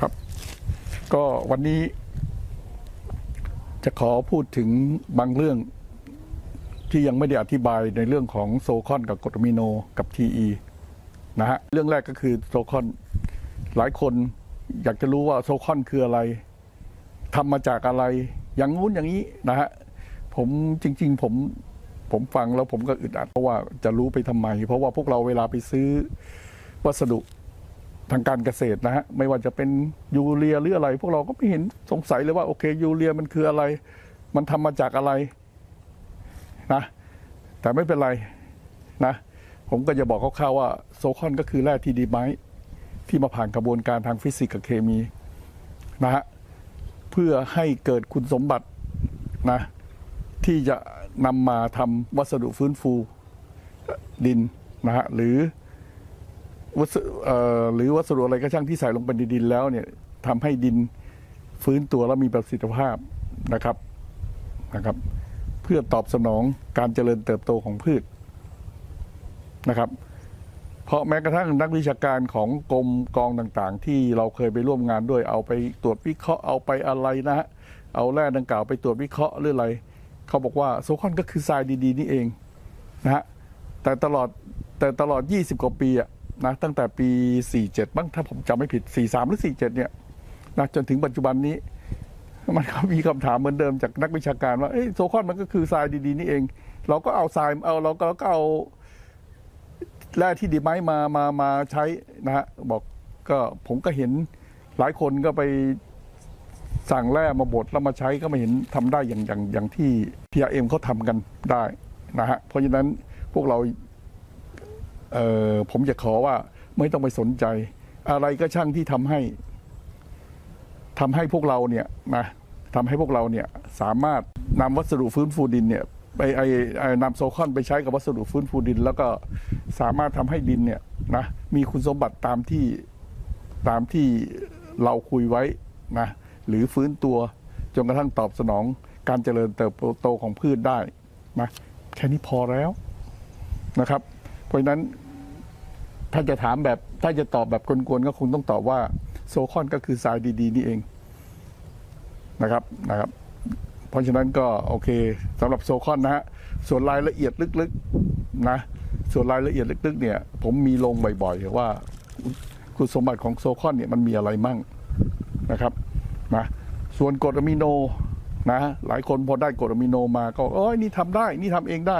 ครับ ก็วันนี้จะขอพูดถึงบางเรื่องที่ยังไม่ได้อธิบายในเรื่องของโซคอนกับกรดมิโนกับ TE นะฮะเรื่องแรกก็คือโซคอนหลายคนอยากจะรู้ว่าโซคอนคืออะไรทำมาจากอะไร อย่างงู้นอย่างนี้นะฮะผมจริง ๆ ผมผมฟังแล้วผมก็อึดอัดเพราะว่าจะรู้ไปทำไม เพราะว่าพวกเราเวลาไปซื้อวัสดุ ทางการเกษตรนะฮะไม่ว่าจะเป็นยูเรียหรืออะไร พวกเราก็ไม่เห็นสงสัยเลยว่าโอเคยูเรียมันคืออะไร มันทำมาจากอะไรนะแต่ไม่เป็นไรนะผมก็จะบอกคร่าวๆว่าโซคอนก็คือแร่ที่ดีไม้ที่มาผ่านกระบวนการทางฟิสิกส์กับเคมีนะฮะเพื่อให้เกิดคุณสมบัตินะที่จะนำมาทำวัสดุฟื้นฟูดินนะฮะหรือ วัสดุหรือวัสดุอะไรก็ช่างที่ใส่ลงไปในดินแล้วเนี่ยทำให้ดินฟื้นตัวและมีประสิทธิภาพนะครับนะครับ เพื่อตอบสนองการเจริญเติบโตของพืชนะครับ เพราะแม้กระทั่งนักวิชาการของกรมกองต่างๆ ที่เราเคยไปร่วมงานด้วยเอาไปตรวจวิเคราะห์เอาไปอะไรนะฮะเอาแร่ดังกล่าวไปตรวจวิเคราะห์หรืออะไร เขาบอกว่าโซคอนก็คือทรายดี ๆ นี่เองนะฮะแต่ตลอดแต่ตลอด 20 กว่าปีอะ นะตั้งแต่ปี 47บ้างถ้าผมจำไม่ผิด 43 หรือ 47 เนี่ยนะจนถึงปัจจุบันนี้ มันก็มีคำถามเหมือนเดิมจากนักวิชาการว่าโซคอนมันก็คือทรายดีๆ นี่เอง เราก็เอาทรายเอาเราก็เราก็เอาแร่ที่ดีไม้มามามาใช้นะฮะบอกก็ผมก็เห็นหลายคนก็ไปสั่งแร่มาบดแล้วมาใช้ก็ไม่เห็นทำได้อย่างอย่างอย่างที่ PRM เขาทำกันได้นะฮะเพราะฉะนั้นพวกเรา ผมจะขอว่าไม่ต้องไปสนใจ อะไรก็ช่างที่ทำให้ทำให้พวกเราเนี่ยนะทำให้พวกเราเนี่ยสามารถนำวัสดุฟื้นฟูดินเนี่ยไปไอไอนำโซคอนไปใช้กับวัสดุฟื้นฟูดิน แล้วก็สามารถทำให้ดินเนี่ยนะมีคุณสมบัติตามที่ตามที่เราคุยไว้นะหรือฟื้นตัวจนกระทั่งตอบสนองการเจริญเติบโตของพืชได้นะแค่นี้พอแล้วนะครับ เพราะฉะนั้นถ้าจะถามแบบถ้าจะตอบแบบกวนๆก็คงต้องตอบว่าโซคอนก็คือทรายดี ๆ นี่เองนะครับนะครับ เพราะฉะนั้นก็โอเคสำหรับโซคอนนะฮะส่วนรายละเอียดลึกๆนะ ส่วนรายละเอียดลึกๆ เนี่ย ผมมีลงบ่อยๆว่าคุณสมบัติของโซคอนเนี่ยมันมีอะไรมั่งนะครับนะส่วนกรดอะมิโนนะหลายคนพอได้กรดอะมิโนมาก็เอ้ยนี่ทำได้ นี่ทำเองได้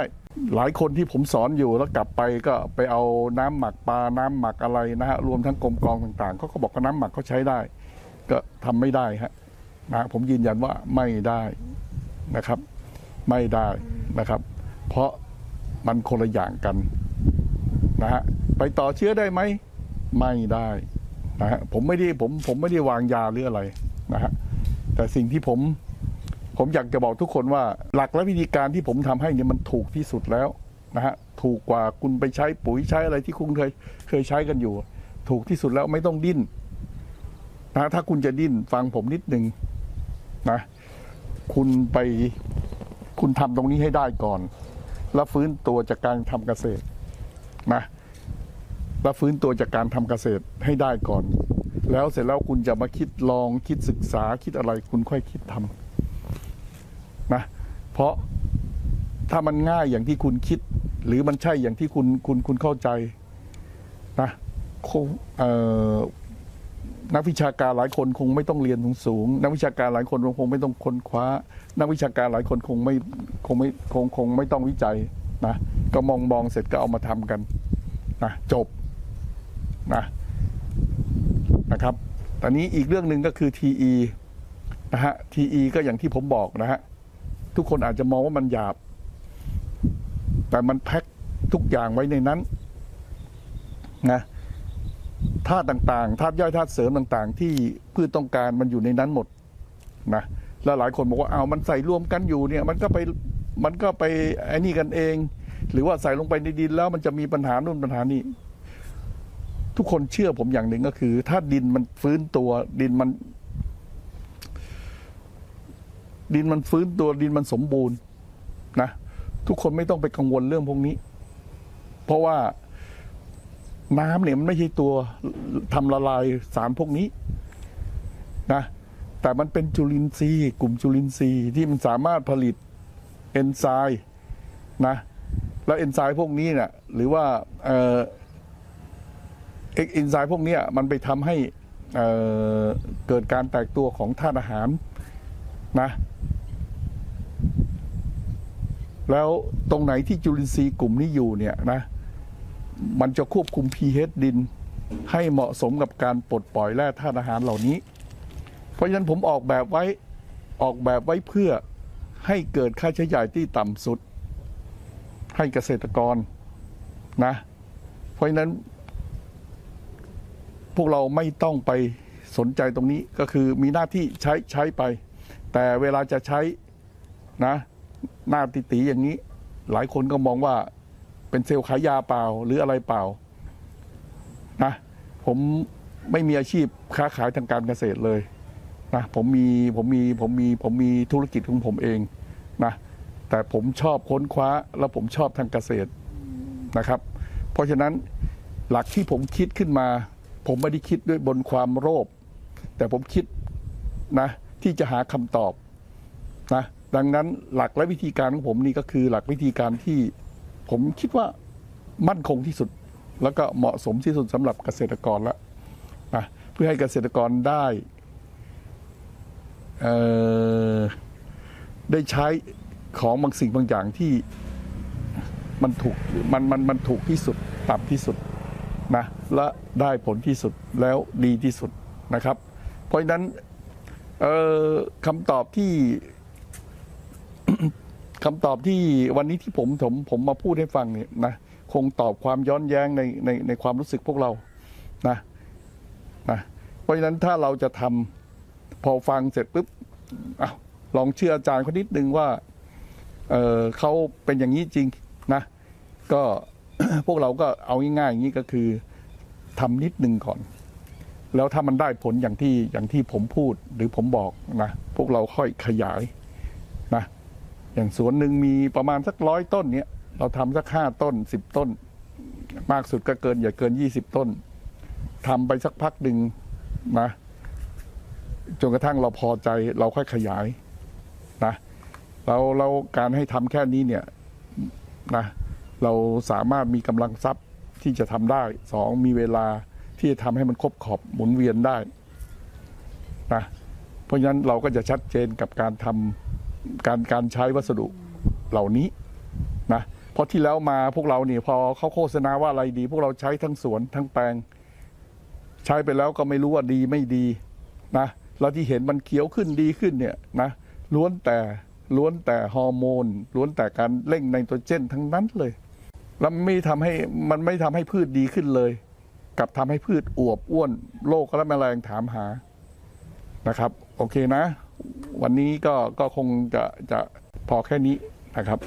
หลายคนที่ผมสอนอยู่แล้วกลับไปก็ไปเอาน้ำหมักปลาน้ำหมักอะไรนะฮะรวมทั้งกลมกองต่างๆเขาก็บอกว่าน้ำหมักเขาใช้ได้ ก็ทำไม่ได้ฮะนะผมยืนยันว่าไม่ได้นะครับ ไม่ได้นะครับ เพราะมันคนละอย่างกันนะฮะไปต่อเชื้อได้ไหมไม่ได้นะฮะผมไม่ได้ผมผมไม่ได้วางยาหรืออะไรนะฮะแต่สิ่งที่ผม ผมอยากจะบอกทุกคนว่าหลักและวิธีการที่ผมทำให้เนี่ยมันถูกที่สุดแล้วนะฮะถูกกว่าคุณไปใช้ปุ๋ยใช้อะไรที่คุณเคยเคยใช้กันอยู่ ถูกที่สุดแล้วไม่ต้องดิ้นนะถ้าคุณจะดิ้นฟังผมนิดหนึ่งนะคุณไปคุณทำตรงนี้ให้ได้ก่อน แล้วฟื้นตัวจากการทำเกษตรนะแล้วฟื้นตัวจากการทำเกษตรให้ได้ก่อน แล้วเสร็จแล้วคุณจะมาคิดลองคิดศึกษาคิดอะไรคุณค่อยคิดทำ นะเพราะถ้ามันง่ายอย่างที่คุณคิด หรือมันใช่อย่างที่คุณคุณคุณเข้าใจนะนักวิชาการหลายคนคงไม่ต้องเรียนสูงนักวิชาการหลายคนคงไม่ต้องค้นคว้า นักวิชาการหลายคนคงไม่คงไม่คงคงไม่ต้องวิจัยนะก็มองมองเสร็จก็เอามาทำกันนะจบนะนะครับตอนนี้อีกเรื่องหนึ่งก็คือ TE นะฮะ TE ก็อย่างที่ผมบอกนะฮะ ทุกคนอาจจะมองว่ามันหยาบ แต่มันแพ็คทุกอย่างไว้ในนั้นนะธาตุต่างๆธาตุย่อยธาตุเสริมต่างๆ ที่พืชต้องการมันอยู่ในนั้นหมดนะแล้วหลายคนบอกว่าเอามันใส่รวมกันอยู่เนี่ย มันก็ไปมันก็ไปไอ้นี่กันเอง หรือว่าใส่ลงไปในดินแล้วมันจะมีปัญหานู่นปัญหานี่ทุกคนเชื่อผมอย่างหนึ่งก็คือ ถ้าดินมันฟื้นตัวดินมัน ดินมันฟื้นตัวดินมันสมบูรณ์นะทุกคนไม่ต้องไปกังวลเรื่องพวกนี้ เพราะว่าน้ำเนี่ยมันไม่ใช่ตัวทำละลายสารพวกนี้นะแต่มันเป็นจุลินทรีย์กลุ่มจุลินทรีย์ที่มันสามารถผลิตเอนไซม์นะแล้วเอนไซม์พวกนี้เนี่ยหรือว่าเอ่อเอ็กเอนไซม์พวกนี้มันไปทำให้เเกิดการแตกตัวของธาตุอาหารนะ แล้วตรงไหนที่จุลินทรีย์กลุ่มนี้อยู่เนี่ยนะมันจะควบคุม pH ดิน ให้เหมาะสมกับการปลดปล่อยแร่ธาตุอาหารเหล่านี้ เพราะฉะนั้นผมออกแบบไว้ออกแบบไว้เพื่อให้เกิดค่าใช้จ่ายที่ต่ำสุด ให้เกษตรกรนะ เพราะฉะนั้น พวกเราไม่ต้องไปสนใจตรงนี้ก็คือมีหน้าที่ใช้ใช้ไป แต่เวลาจะใช้นะ หน้าติตีอย่างนี้ หลายคนก็มองว่าเป็นเซลล์ขายยาเปล่าหรืออะไรเปล่านะผมไม่มีอาชีพค้าขายทางการเกษตรเลยนะผมมีผมมีผมมีผมมีธุรกิจของผมเองนะแต่ผมชอบค้นคว้าแล้วผมชอบทางเกษตรนะครับ เพราะฉะนั้นหลักที่ผมคิดขึ้นมา ผมไม่ได้คิดด้วยบนความโลภแต่ผมคิดนะที่จะหาคำตอบนะ ดังนั้นหลักและวิธีการของผมนี่ก็คือหลักวิธีการที่ผมคิดว่ามั่นคงที่สุด แล้วก็เหมาะสมที่สุดสำหรับเกษตรกรล้วนะเพื่อให้เกษตรกรได้เอ่อได้ใช้ของบางสิ่งบางอย่างที่มันถูกมันมันมันถูกที่สุดต่ำที่สุดนะและได้ผลที่สุดแล้วดีที่สุดนะครับ เพราะฉะนั้นเอ่อคำตอบที่ คำตอบที่วันนี้ที่ผมผมผมมาพูดให้ฟังเนี่ยนะคงตอบความย้อนแย้งในในในความรู้สึกพวกเรานะนะเพราะฉะนั้นถ้าเราจะทำพอฟังเสร็จปุ๊บอาลองเชื่ออาจารย์เขานิดนึงว่าเออเขาเป็นอย่างนี้จริงนะก็พวกเราก็เอาง่ายๆอย่างนี้ก็คือทำนิดนึงก่อน แล้วถ้ามันได้ผลอย่างที่อย่างที่ผมพูดหรือผมบอกนะพวกเราค่อยขยาย อย่างสวนหนึ่งมีประมาณสักร้อยต้นเนี่ยเราทำสักห้าต้นสิบต้น มากสุดก็เกินอย่าเกินยี่สิบต้นทำไปสักพักหนึ่งนะจนกระทั่งเราพอใจเราค่อยขยายนะเราเราการให้ทำแค่นี้เนี่ยนะเราสามารถมีกำลังทรัพย์ที่จะทำได้สองมีเวลาที่จะทำให้มันครบขอบหมุนเวียนได้นะเพราะฉะนั้นเราก็จะชัดเจนกับการทำ การการใช้วัสดุเหล่านี้นะเพราะที่แล้วมาพวกเราเนี่ยพอเขาโฆษณาว่าอะไรดี พวกเราใช้ทั้งสวนทั้งแปลง ใช้ไปแล้วก็ไม่รู้ว่าดีไม่ดีนะแล้วที่เห็นมันเขียวขึ้นดีขึ้นเนี่ยนะล้วนแต่ล้วนแต่ฮอร์โมนล้วนแต่การเร่งไนโตรเจนทั้งนั้นเลย แล้วไม่ทำให้มันไม่ทำให้พืชดีขึ้นเลยกลับทำให้พืชอวบอ้วนโรคและแมลงถามหานะครับ โอเคนะ วันนี้ก็ก็คงจะจะพอแค่นี้นะครับ